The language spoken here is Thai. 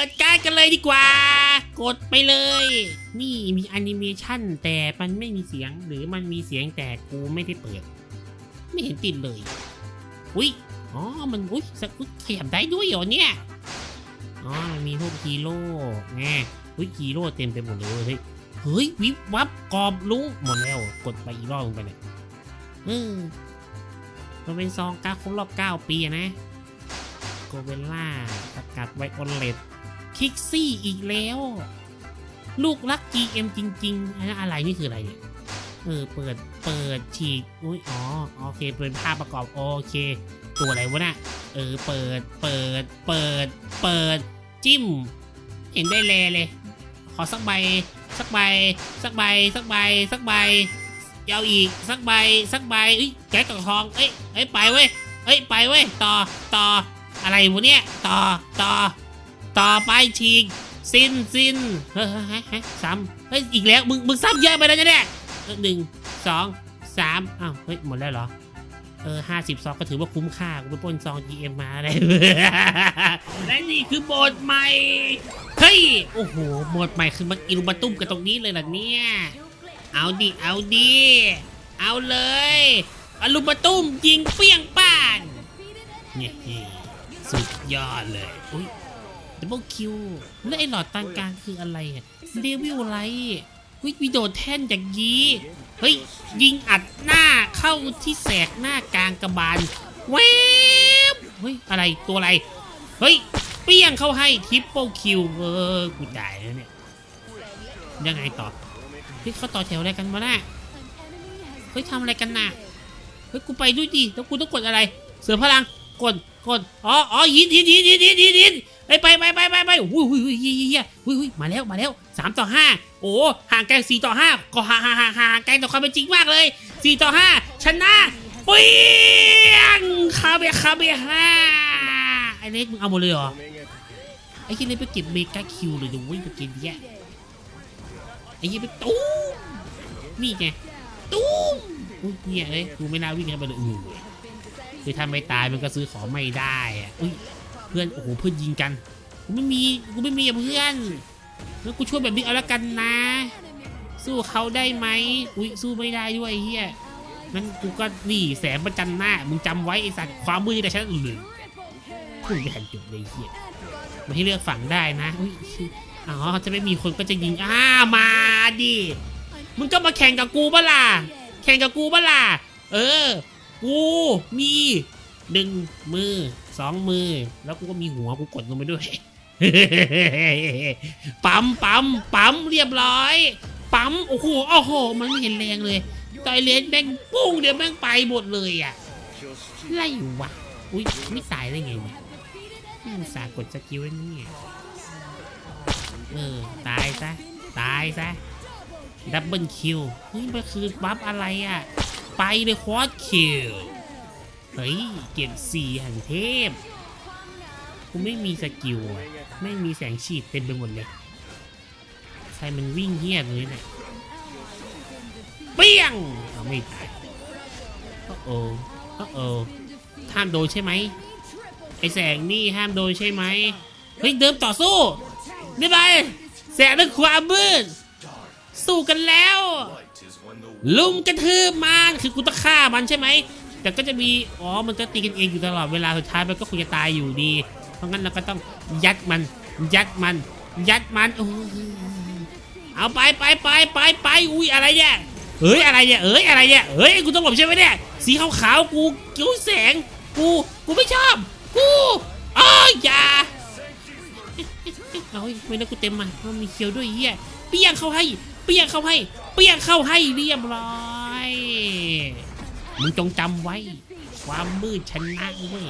ปิดการ์ดกันเลยดีกว่า กดไปเลย นี่มีแอนิเมชันแต่มันไม่มีเสียงหรือมันมีเสียงแต่กูไม่ได้เปิด ไม่เห็นติดเลย อุ้ยอ๋อ มันอุ้ยสักอุ๊ยขยับได้ด้วยเหรอเนี่ย อ๋อมันมีพวกฮีโร่ไงอุ้ยฮีโร่เต็มไปหมดเลยเฮ้ยเฮ้ยวิบวับกรอบรู้หมดแล้ว กดไปอีกรอบลงไปเนี่ยเออมันเป็นซองการครบรอบ 9 ปีนะ โกเวล่าประกาศไวโอเลต คิกซี่อีกแล้ว ลูกรัก GM จริงๆอันนั้อะไรนี่คืออะไรเนี่ย เออ เปิด เปิดฉีกอุ้ย อ๋อ โอเค เป็นภาพประกอบ โอเค ตัวอะไรวะน่ะ เออ เปิด เปิด เปิด เปิด จิ้ม เห็นได้แลเลย ขอสักใบ สักใบ สักใบ สักใบ สักใบเอาอีก สักใบ สักใบเอ้ยแก๊กกับทอง เอ้ย เอ้ย ไปเว้ย เอ้ย ไปเว้ย ต่อ ต่อ อะไรวะเนี่ย ต่อ ต่อ ต่อไปฉีกสิ้นสิ้นเฮ้เฮ้ยเฮ้ยเฮ้ยซ้ำเฮ้ยอีกแล้วมึงมึงซ้ำเยอะไปแล้วเนี่ยเออหนึ่งสองสามอ้าวเฮ้ยหมดแล้วเหรอเออห้าสิบซองก็ถือว่าคุ้มค่ากูไปปล้นซอง GM มาเลยและนี่คือบทใหม่ เฮ้ย โอ้โหบทใหม่คือมันอิรุมาตุ้มกันตรงนี้เลยล่ะเนี่ย เอาดิ เอาดิ เอาเลยอลุมาตุ้มยิงเปี้ยงป้านเนี่ยสุดยอดเลยอุ้ย ดับเบิลคิวแล้วไอ้หลอดตังกลางคืออะไรเดวิลไลท์วิโดแท่นอย่างนี้เฮ้ย ยิงอัดหน้าเข้าที่แสกหน้ากลางกระบาลเวบเฮ้ย อะไรตัวอะไร เฮ้ย เปี้ยงเข้าให้ทิปเปิลคิวเออกูจ่ายแล้วเนี่ย ยังไงต่อเฮ้ยเขาต่อแถวอะไรกันวะน่ะเฮ้ยทำอะไรกันน่ะเฮ้ยกูไปด้วยดิแล้วกูต้องกดอะไร เสือพลังกดกดอ๋ออ๋อยินยินยินยินยินยิน ยินไปไปไปไปไปไปอุ้ยอุ้ยอุ้ยเฮียเฮียอุ้ยอุ้ยมาแล้วมาแล้วสามต่อห้าโอ้ห่างไกันสี่ต่อห้าก็ห่างห่างห่างห่างไกลต่อความเป็นจริงมากเลยสี่ต่อห้าชนะเปี้ยงคาเบคาเบห้าไอ้เล็กมึงเอาหมดเลยเหรอไอ้ที่เล่นไปเก็บเมกาคิวเลยดี๋ยววิ่งไปเก็บแย่ไอ้ยี่ไปตู้มนี่ไงตู้มอุ้ยเนี่ยเอ้ยกูไม่น่าวิ่งเข้าไปเลยอือคือถ้าไม่ตายมันก็ซื้อของไม่ได้อะอุ้ย เพื่อนโอ้โหเพื่อนยิงกันกูไม่มีกูไม่มีเพื่อนแล้วกูช่วยแบบนี้เอาละกันนะ สู้เขาได้ไหมอุ้ยสู้ไม่ได้ด้วยเฮียนั้นกูก็นี่แสงประจันหน้ามึงจำไว้ไอสัตว์ความมือแต่ฉันอื่นพูดไม่ทันจบเลยเฮียมาให้เลือกฝั่งได้นะอุ๊ยอ๋อจะไม่มีคนก็จะยิงอ้ามาดิมึงก็มาแข่งกับกูปะล่ะแข่งกับกูปะล่ะเออ กูมี หนึ่งมือสองมือ แล้วกูก็มีหัวกูกดลงไปด้วย ปั๊มปั๊มปั๊มเรียบร้อย ปั๊มโอ้โหโอ้โห มันไม่เห็นแรงเลยต่อยเลนแม่งปุ้งเดี๋ยวแม่งไปหมดเลยอะไล่วะอุ้ยไม่ตายได้ไงเนี่ยนี่สากดสกิลไว้นี่ไงเออตายซะตายซะดับเบิลคิวเฮ้ยมันคือบัฟอะไรอะ ไปเลยควอดคิว เฮ้ย เก็บสี่หันเทพ กูไม่มีสกิลอะไม่มีแสงฉีดเต็มไปหมดเลย ใครมันวิ่งเฮี้ยเลยเนี่ยเปี้ยงเอาไม่ตายโอ้โอ้โอ้โอ้ามโดนใช่ไหมไอแสงนี่ห้ามโดนใช่ไหมเฮ้ยเดิมต่อสู้นี่ไปแสงด้วยความมืดสู้กันแล้ว ลุมกระทืบมันคือกูต้องฆ่ามันใช่ไหม แต่ก็จะมี อ๋อ มันก็ตีกันเองอยู่ตลอดเวลาสุดท้ายมันก็คงจะตายอยู่ดี เพราะงั้นเราก็ต้องยัดมัน ยัดมัน ยัดมันโอ้เอาไปไปไปไปไปอุ้ยอะไรเนี่ยเฮ้ยอะไรเนี่ยเอ้ยอะไรเนี่ยเฮ้ยกูต้องหลบใช่ไหมเนี่ย สีขาวๆกูกิ้วแสง กู กูไม่ชอบ กูอ้อยอย่าเอาไม่ได้กูเต็มมามันมีเคียวด้วยเฮียเปี้ยงเข้าให้ เปี้ยงเข้าให้ เปี้ยงเข้าให้เรียบร้อย มึงจงจำไว้ ความมืดชนะเว้ย